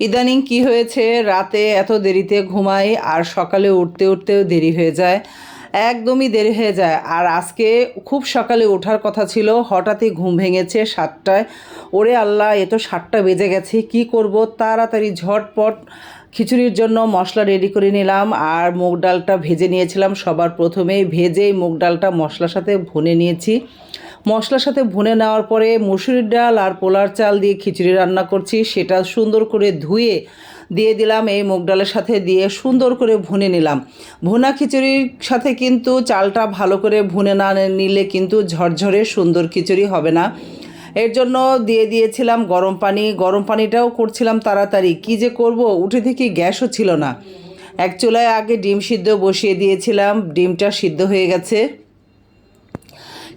ইদানিং কি হয়েছে? রাতে এত দেরিতে ঘুমাই আর সকালে উঠতে উঠতেও দেরি হয়ে যায়। একদমই দেরি হয়ে যায়। আর আজকে খুব সকালে ওঠার কথা ছিল। হঠাৎই ঘুম ভেঙেছে সাতটায়। ওরে আল্লাহ, এ তো সাতটা বেজে গেছে। কি করব? তাড়াতাড়ি ঝটপট খিচুড়ির জন্য মশলা রেডি করে নিলাম আর মুগ ডালটা ভেজে নিয়েছিলাম সবার প্রথমেই ভেজেই মুগ ডালটা মশলার সাথে ভুনে নিয়েছি। মশলার সাথে ভুনে নেওয়ার পরে মুসুরির ডাল আর পোলার চাল দিয়ে খিচুড়ি রান্না করছি। সেটা সুন্দর করে ধুয়ে দিয়ে দিলাম, এই মুগ ডালের সাথে দিয়ে সুন্দর করে ভুনে নিলাম। ভুনা খিচুড়ির সাথে কিন্তু চালটা ভালো করে ভুনে না নিলে কিন্তু ঝরঝরে সুন্দর খিচুড়ি হবে না। এর জন্য দিয়ে দিয়েছিলাম গরম পানি। গরম পানিটাও করছিলাম তাড়াতাড়ি। কি যে করব, উঠে থেকে গ্যাসও ছিল না। এক চুলায় আগে ডিম সিদ্ধ বসিয়ে দিয়েছিলাম। ডিমটা সিদ্ধ হয়ে গেছে।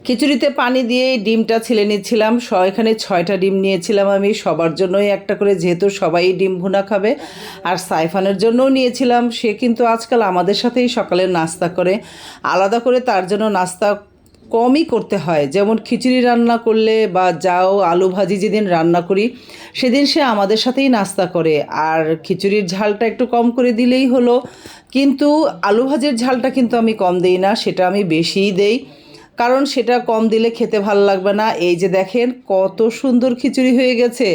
খিচুড়িতে পানি দিয়ে ডিমটা ছিলে নিচ্ছিলাম। এখানে ছয়টা ডিম নিয়েছিলাম আমি। সবার জন্যই একটা করে, যেহেতু সবাই ডিম ভুনা খাবে। আর সাইফানের জন্যও নিয়েছিলাম। সে কিন্তু আজকাল আমাদের সাথেই সকালে নাস্তা করে। আলাদা করে তার জন্য নাস্তা কমই করতে হয়। যেমন খিচুড়ি রান্না করলে বা যাও আলু ভাজি যেদিন রান্না করি, সেদিন সে আমাদের সাথেই নাস্তা করে। আর খিচুড়ির ঝালটা একটু কম করে দিলেই হলো। কিন্তু আলু ভাজির ঝালটা কিন্তু আমি কম দেই না, সেটা আমি বেশিই দেই। কারণ সেটা কম দিলে খেতে ভালো লাগবে না। এই যে দেখেন কত সুন্দর খিচুড়ি হয়ে গেছে।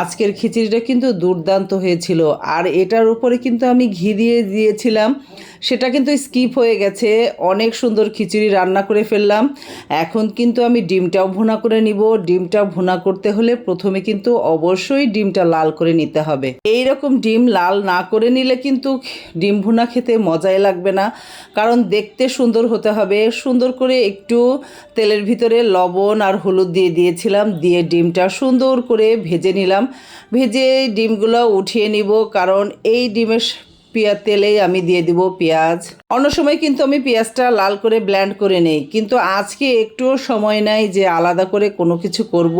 আজকের খিচুড়িটা কিন্তু দুর্দান্ত হয়েছিল। আর এটার উপরে কিন্তু আমি ঘি দিয়ে দিয়েছিলাম। সেটা কিন্তু স্কিপ হয়ে গেছে। অনেক সুন্দর খিচুড়ি রান্না করে ফেললাম। এখন কিন্তু আমি ডিমটাও ভুনা করে নিব। ডিমটা ভুনা করতে হলে প্রথমে কিন্তু অবশ্যই ডিমটা লাল করে নিতে হবে। এই রকম ডিম লাল না করে নিলে কিন্তু ডিম ভুনা খেতে মজাই লাগবে না। কারণ দেখতে সুন্দর হতে হবে। সুন্দর করে একটু তেলের ভিতরে লবণ আর হলুদ দিয়ে দিয়েছিলাম। দিয়ে ডিমটা সুন্দর করে ভেজে নিলাম। ভেজে ডিমগুলো উঠিয়ে নিব। কারণ এই ডিমের পেঁয়াজ তেলেই আমি দিয়ে দিব পেঁয়াজ। অন্য সময় কিন্তু আমি পেঁয়াজটা লাল করে ব্ল্যান্ড করে নেই। কিন্তু আজকে একটুও সময় নাই যে আলাদা করে কোনো কিছু করব।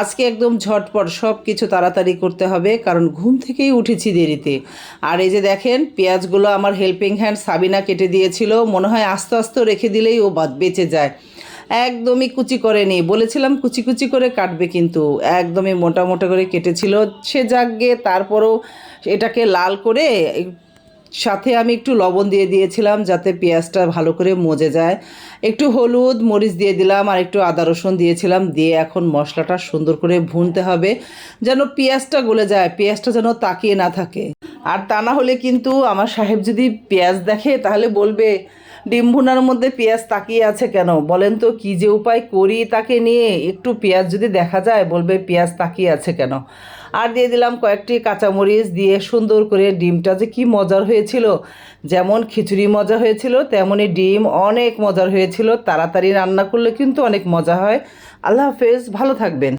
আজকে একদম ঝটপট সব কিছু তাড়াতাড়ি করতে হবে, কারণ ঘুম থেকেই উঠেছি দেরিতে। আর এই যে দেখেন, পেঁয়াজগুলো আমার হেল্পিং হ্যান্ড সাবিনা কেটে দিয়েছিল। মনে হয় আস্তে আস্তে রেখে দিলেই ও বাদ বেঁচে যায়। একদমই কুচি করেনি। বলেছিলাম কুচি কুচি করে কাটবে কিন্তু। একদমই মোটা মোটা করে কেটেছিল। সে যাকগে তারপরও এটাকে লাল করে সাথে আমি একটু লবণ দিয়ে দিয়েছিলাম যাতে পেঁয়াজটা ভালো করে মজে যায়। একটু হলুদ মরিচ দিয়ে দিলাম আর একটু আদা রসুন দিয়েছিলাম। দিয়ে এখন মশলাটা সুন্দর করে ভুনতে হবে যেন পেঁয়াজটা গলে যায়, পেঁয়াজটা যেন তাকিয়ে না থাকে। আর তা না হলে কিন্তু আমার সাহেব যদি পেঁয়াজ দেখে তাহলে বলবে ডিম ভুনার মধ্যে পেঁয়াজ তাকিয়ে আছে কেন? বলেন তো, কী যে উপায় করি তাকে নিয়ে? একটু পেঁয়াজ যদি দেখা যায়, বলবে পেঁয়াজ তাকিয়ে আছে কেন? আর দিয়ে দিলাম কয়েকটি কাঁচামরিচ দিয়ে সুন্দর করে ডিমটা যে কি মজার হয়েছিল। যেমন খিচুড়ি মজা হয়েছিল তেমনই ডিম অনেক মজার হয়েছিল। তাড়াতাড়ি রান্না করলে কিন্তু অনেক মজা হয়। আল্লাহ হাফেজ, ভালো থাকবেন।